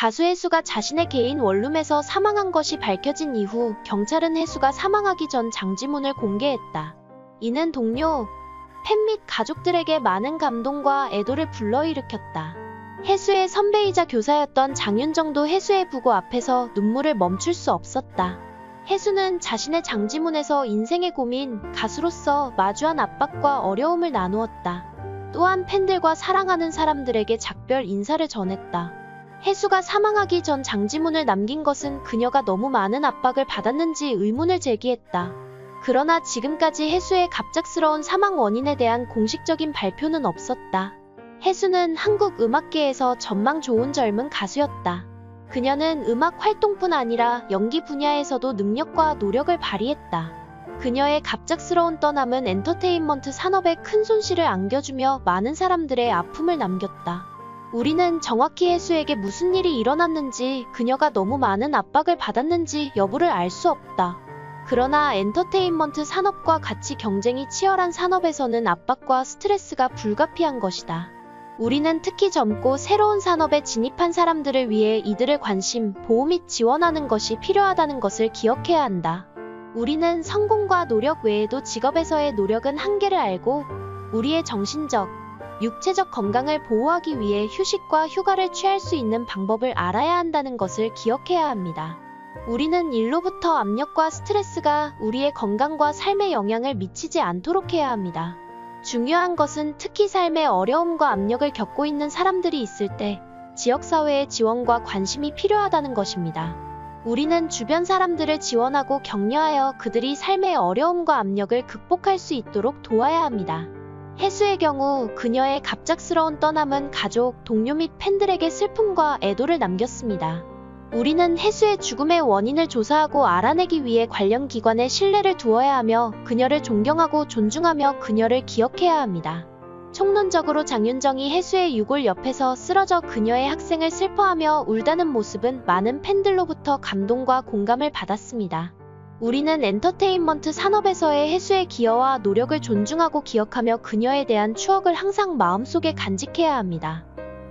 가수 혜수가 자신의 개인 원룸에서 사망한 것이 밝혀진 이후 경찰은 혜수가 사망하기 전 장지문을 공개했다. 이는 동료, 팬 및 가족들에게 많은 감동과 애도를 불러일으켰다. 혜수의 선배이자 교사였던 장윤정도 혜수의 부고 앞에서 눈물을 멈출 수 없었다. 혜수는 자신의 장지문에서 인생의 고민, 가수로서 마주한 압박과 어려움을 나누었다. 또한 팬들과 사랑하는 사람들에게 작별 인사를 전했다. 혜수가 사망하기 전 장지문을 남긴 것은 그녀가 너무 많은 압박을 받았는지 의문을 제기했다. 그러나 지금까지 혜수의 갑작스러운 사망 원인에 대한 공식적인 발표는 없었다. 혜수는 한국 음악계에서 전망 좋은 젊은 가수였다. 그녀는 음악 활동뿐 아니라 연기 분야에서도 능력과 노력을 발휘했다. 그녀의 갑작스러운 떠남은 엔터테인먼트 산업에 큰 손실을 안겨주며 많은 사람들의 아픔을 남겼다. 우리는 정확히 혜수에게 무슨 일이 일어났는지 그녀가 너무 많은 압박을 받았는지 여부를 알 수 없다. 그러나 엔터테인먼트 산업과 같이 경쟁이 치열한 산업에서는 압박과 스트레스가 불가피한 것이다. 우리는 특히 젊고 새로운 산업에 진입한 사람들을 위해 이들을 관심, 보호 및 지원하는 것이 필요하다는 것을 기억해야 한다. 우리는 성공과 노력 외에도 직업에서의 노력은 한계를 알고 우리의 정신적, 육체적 건강을 보호하기 위해 휴식과 휴가를 취할 수 있는 방법을 알아야 한다는 것을 기억해야 합니다. 우리는 일로부터 압력과 스트레스가 우리의 건강과 삶에 영향을 미치지 않도록 해야 합니다. 중요한 것은 특히 삶의 어려움과 압력을 겪고 있는 사람들이 있을 때 지역사회의 지원과 관심이 필요하다는 것입니다. 우리는 주변 사람들을 지원하고 격려하여 그들이 삶의 어려움과 압력을 극복할 수 있도록 도와야 합니다. 혜수의 경우 그녀의 갑작스러운 떠남은 가족, 동료 및 팬들에게 슬픔과 애도를 남겼습니다. 우리는 혜수의 죽음의 원인을 조사하고 알아내기 위해 관련 기관에 신뢰를 두어야 하며 그녀를 존경하고 존중하며 그녀를 기억해야 합니다. 총론적으로 장윤정이 혜수의 유골 옆에서 쓰러져 그녀의 학생을 슬퍼하며 울다는 모습은 많은 팬들로부터 감동과 공감을 받았습니다. 우리는 엔터테인먼트 산업에서의 혜수의 기여와 노력을 존중하고 기억하며 그녀에 대한 추억을 항상 마음속에 간직해야 합니다.